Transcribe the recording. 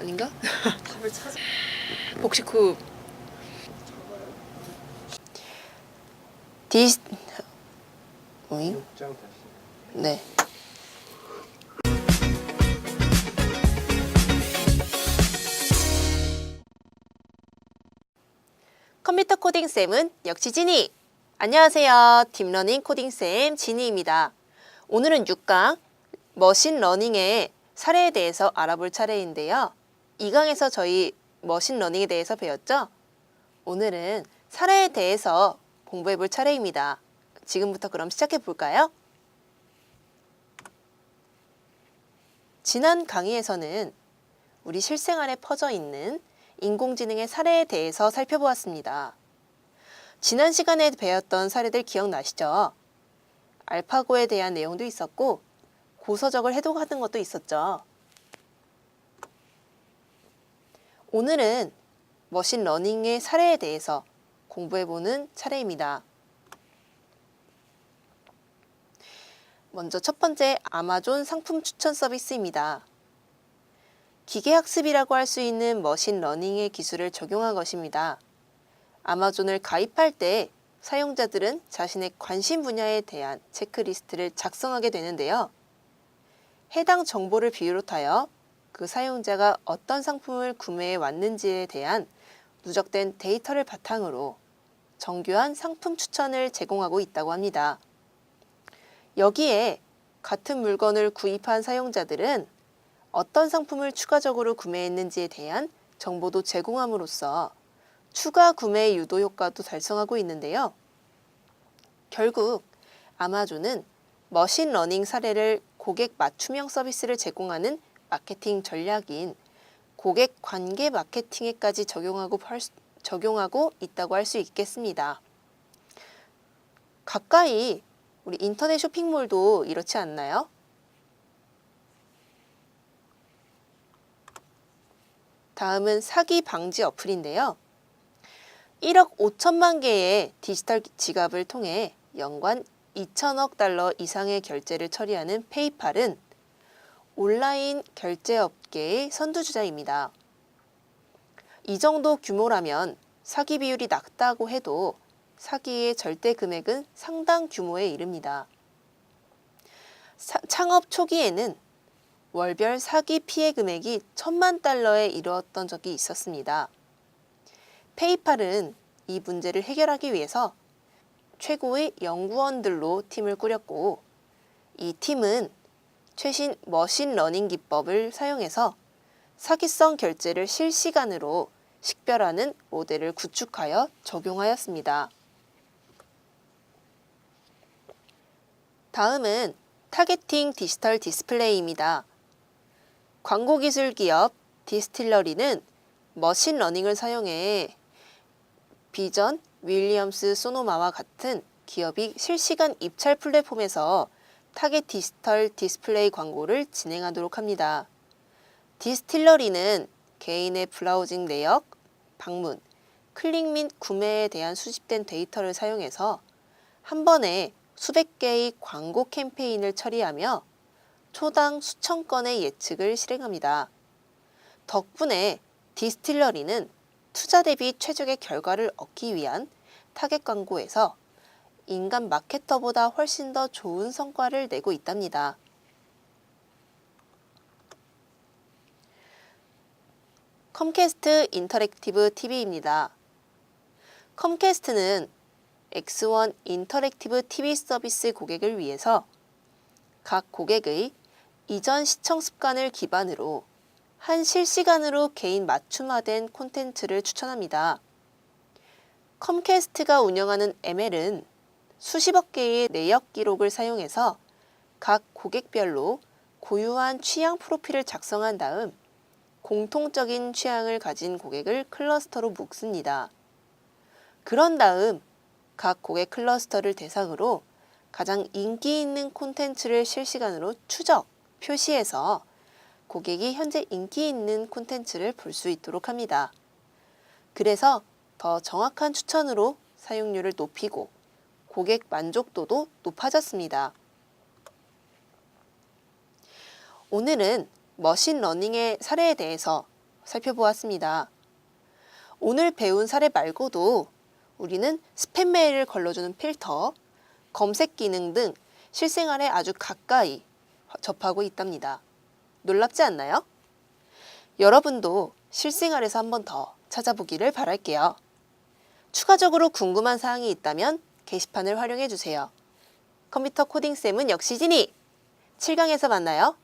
아닌가? 답을 찾아. 복식후 디스 오잉? 6장 다시. 네. 컴퓨터 코딩 쌤은 역시 지니. 안녕하세요. 딥러닝 코딩 쌤 지니입니다. 오늘은 6강 머신 러닝의 사례에 대해서 알아볼 차례인데요. 2강에서 저희 머신 러닝에 대해서 배웠죠? 오늘은 사례에 대해서 공부해 볼 차례입니다. 지금부터 그럼 시작해 볼까요? 지난 강의에서는 우리 실생활에 퍼져 있는 인공지능의 사례에 대해서 살펴보았습니다. 지난 시간에 배웠던 사례들 기억나시죠? 알파고에 대한 내용도 있었고 고서적을 해독하는 것도 있었죠. 오늘은 머신 러닝의 사례에 대해서 공부해보는 차례입니다. 먼저 첫 번째 아마존 상품 추천 서비스입니다. 기계학습이라고 할 수 있는 머신 러닝의 기술을 적용한 것입니다. 아마존을 가입할 때 사용자들은 자신의 관심 분야에 대한 체크리스트를 작성하게 되는데요. 해당 정보를 비롯하여 그 사용자가 어떤 상품을 구매해 왔는지에 대한 누적된 데이터를 바탕으로 정교한 상품 추천을 제공하고 있다고 합니다. 여기에 같은 물건을 구입한 사용자들은 어떤 상품을 추가적으로 구매했는지에 대한 정보도 제공함으로써 추가 구매 유도 효과도 달성하고 있는데요. 결국 아마존은 머신 러닝 사례를 고객 맞춤형 서비스를 제공하는 마케팅 전략인 고객 관계 마케팅에까지 적용하고, 적용하고 있다고 할 수 있겠습니다. 가까이 우리 인터넷 쇼핑몰도 이렇지 않나요? 다음은 사기 방지 어플인데요. 1억 5천만 개의 디지털 지갑을 통해 연간 2천억 달러 이상의 결제를 처리하는 페이팔은 온라인 결제 업계의 선두주자입니다. 이 정도 규모라면 사기 비율이 낮다고 해도 사기의 절대 금액은 상당 규모에 이릅니다. 사- 창업 초기에는 월별 사기 피해 금액이 천만 달러에 이르렀던 적이 있었습니다. 페이팔은 이 문제를 해결하기 위해서 최고의 연구원들로 팀을 꾸렸고 이 팀은 최신 머신 러닝 기법을 사용해서 사기성 결제를 실시간으로 식별하는 모델을 구축하여 적용하였습니다. 다음은 타겟팅 디지털 디스플레이입니다. 광고 기술 기업 디스틸러리는 머신 러닝을 사용해 비전, 윌리엄스 소노마와 같은 기업이 실시간 입찰 플랫폼에서 타겟 디지털 디스플레이 광고를 진행하도록 합니다. 디스틸러리는 개인의 브라우징 내역, 방문, 클릭 및 구매에 대한 수집된 데이터를 사용해서 한 번에 수백 개의 광고 캠페인을 처리하며 초당 수천 건의 예측을 실행합니다. 덕분에 디스틸러리는 투자 대비 최적의 결과를 얻기 위한 타겟 광고에서 인간 마케터보다 훨씬 더 좋은 성과를 내고 있답니다. 컴캐스트 인터랙티브 TV입니다. 컴캐스트는 X1 인터랙티브 TV 서비스 고객을 위해서 각 고객의 이전 시청 습관을 기반으로 한 실시간으로 개인 맞춤화된 콘텐츠를 추천합니다. 컴캐스트가 운영하는 ML은 수십억 개의 내역 기록을 사용해서 각 고객별로 고유한 취향 프로필을 작성한 다음 공통적인 취향을 가진 고객을 클러스터로 묶습니다. 그런 다음 각 고객 클러스터를 대상으로 가장 인기 있는 콘텐츠를 실시간으로 추적, 표시해서 고객이 현재 인기 있는 콘텐츠를 볼 수 있도록 합니다. 그래서 더 정확한 추천으로 사용률을 높이고 고객 만족도도 높아졌습니다. 오늘은 머신러닝의 사례에 대해서 살펴보았습니다. 오늘 배운 사례 말고도 우리는 스팸 메일을 걸러주는 필터, 검색 기능 등 실생활에 아주 가까이 접하고 있답니다. 놀랍지 않나요? 여러분도 실생활에서 한 번 더 찾아보기를 바랄게요. 추가적으로 궁금한 사항이 있다면 게시판을 활용해 주세요. 컴퓨터 코딩 쌤은 역시 지니 7강에서 만나요.